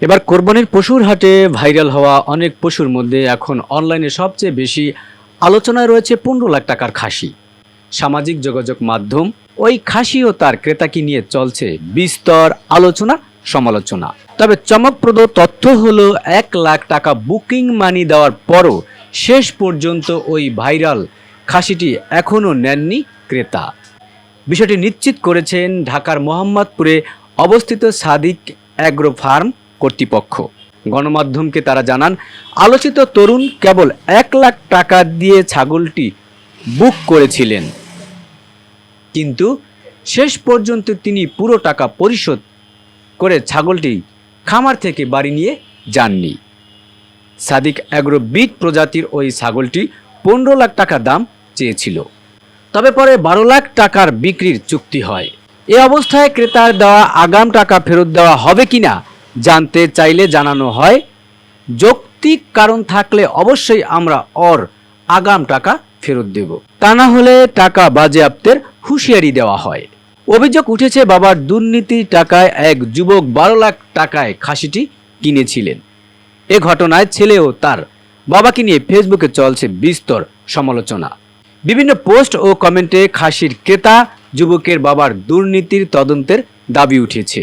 এবার কোরবানির পশুর হাটে ভাইরাল হওয়া অনেক পশুর মধ্যে এখন অনলাইনে সবচেয়ে বেশি আলোচনায় রয়েছে পনেরো লাখ টাকার খাসি। সামাজিক যোগাযোগ মাধ্যম ওই খাসি ও তার ক্রেতাকে নিয়ে চলছে বিস্তর আলোচনা, সমালোচনা। তবে চমকপ্রদ তথ্য হলো, এক লাখ টাকা বুকিং মানি দেওয়ার পরও শেষ পর্যন্ত ওই ভাইরাল খাসিটি এখনও নেননি ক্রেতা। বিষয়টি নিশ্চিত করেছেন ঢাকার মোহাম্মদপুরে অবস্থিত সাদিক অ্যাগ্রো ফার্ম। কর্তৃপক্ষ। গণমাধ্যমকে তারা জানান, আলোচিত তরুণ কেবল এক লাখ টাকা দিয়ে ছাগলটি বুক করেছিলেন। কিন্তু শেষ পর্যন্ত তিনি পুরো টাকা পরিশোধ করে ছাগলটি খামার থেকে বাড়ি নিয়ে যাননি। সাদিক অ্যাগ্রো বিট প্রজাতির ওই ছাগলটি পনেরো লাখ টাকা দাম চেয়েছিল। তবে পরে বারো লাখ টাকার বিক্রির চুক্তি হয়। এ অবস্থায় ক্রেতার দেওয়া আগাম টাকা ফেরত দেওয়া হবে কিনা জানতে চাইলে জানানো হয়, যৌক্তিক কারণ থাকলে অবশ্যই আমরা অর আগাম টাকা ফেরত দেব। তা না হলে টাকা বাজেয়াপ্তের হুঁশিয়ারি দেওয়া হয়। অভিযোগ উঠেছে, বাবার দুর্নীতি টাকায় এক যুবক বারো লাখ টাকায় খাসিটি কিনেছিলেন। এ ঘটনায় ছেলেও তার বাবাকে নিয়ে ফেসবুকে চলছে বিস্তর সমালোচনা। বিভিন্ন পোস্ট ও কমেন্টে খাসির ক্রেতা যুবকের বাবার দুর্নীতির তদন্তের দাবি উঠেছে।